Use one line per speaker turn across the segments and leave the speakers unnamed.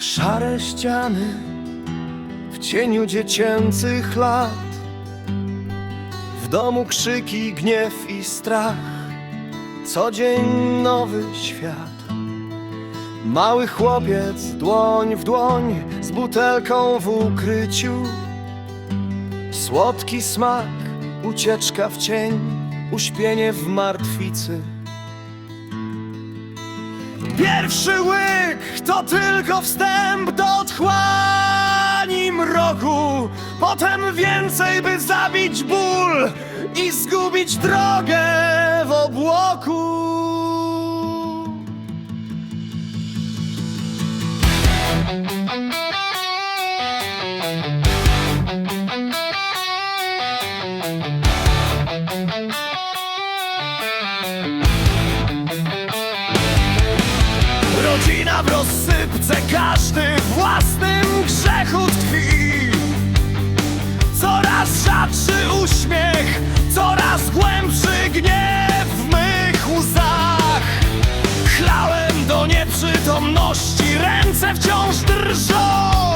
Szare ściany w cieniu dziecięcych lat. W domu krzyki, gniew i strach. Co dzień nowy świat. Mały chłopiec, dłoń w dłoń Z butelką w ukryciu. Słodki smak, ucieczka w cień Uśpienie w martwicy Pierwszy łyk to tylko wstęp do otchłani mroku. Potem więcej, by zabić ból i zgubić drogę w obłoku Rodzina w rozsypce, każdy w własnym grzechu tkwi. Coraz rzadszy uśmiech, coraz głębszy gniew w mych łzach. Chlałem do nieprzytomności, ręce wciąż drżą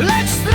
Let's